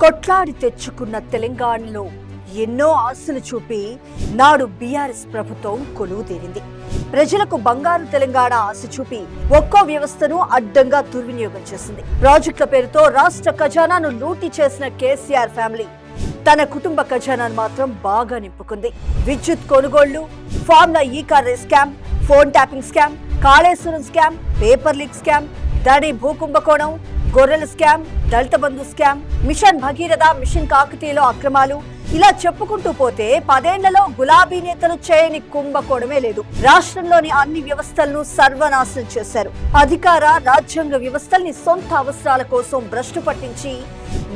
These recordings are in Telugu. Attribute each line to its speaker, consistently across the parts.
Speaker 1: కొట్లాడి తెచ్చుకున్న తెలంగాణలో ఎన్నో ఆశలు చూపి నాడు బీఆర్ఎస్ ప్రభుత్వం కొలువు తీరింది. ప్రజలకు బంగారు తెలంగాణ ఆశ చూపి ఒక్కో వ్యవస్థను అడ్డంగా దుర్వినియోగం చేసింది. ప్రాజెక్టుల పేరుతో రాష్ట్ర ఖజానాను లూటీ చేసిన కేసీఆర్ ఫ్యామిలీ తన కుటుంబ ఖజానాను మాత్రం బాగా నింపుకుంది. విద్యుత్ కొనుగోళ్ళు formula E car scam phone tapping scam Kaleshwaram scam paper leak scam దడి భూకుంభకోణం గొర్రెల scam Dalit Bandhu scam mission Bhagiratha mission కాకతీయలో అక్రమాలు ఇలా చెప్పుకుంటూ పోతే పదేళ్ళలో గులాబీ నేతలు చేయని కుంభకోణమే లేదు. రాష్ట్రంలోని అన్ని వ్యవస్థలను సర్వనాశనం చేశారు. అధికార రాజ్యాంగ వ్యవస్థల్ని సొంత అవసరాల కోసం భ్రష్టు పట్టించి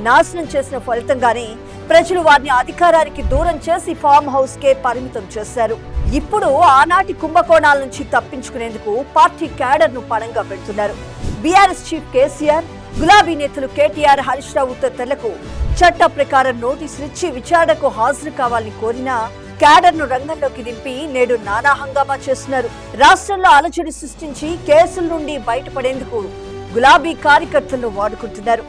Speaker 1: నాశనం చేసిన ఫలితంగానే ప్రజలు వారిని అధికారానికి దూరం చేసి ఫామ్ హౌస్ కే పరిమితం చేశారు. ఇప్పుడు ఆనాటి కుంభకోణాల నుంచి తప్పించుకునేందుకు పార్టీ క్యాడర్ను పణంగా పెడుతున్నారు. బీఆర్ఎస్ చీఫ్ కేసీఆర్ గులాబీ నేతలు కేటీఆర్ హరీష్ రావు తదితరులకు చట్ట ప్రకారం నోటీసులు ఇచ్చి విచారణకు హాజరు కావాలని కోరినా క్యాడర్ను రంగంలోకి దింపి నేడు నానా హంగామా చేస్తున్నారు. రాష్ట్రంలో అలజడి సృష్టించి కేసుల నుండి బయటపడేందుకు గులాబీ కార్యకర్తలను వాడుకుంటున్నారు.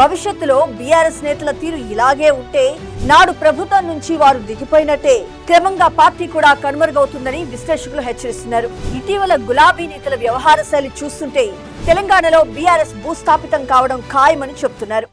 Speaker 1: భవిష్యత్తులో బీఆర్ఎస్ నేతల తీరు ఇలాగే ఉంటే నాడు ప్రభుత్వం నుంచి వారు దిగిపోయినట్టే. క్రమంగా పార్టీ కూడా కనుమరుగవుతుందని విశ్లేషకులు హెచ్చరిస్తున్నారు. ఇటీవల గులాబీ నేతల వ్యవహార శైలి చూస్తుంటే తెలంగాణలో బీఆర్ఎస్ భూస్థాపితం కావడం ఖాయమని చెబుతున్నారు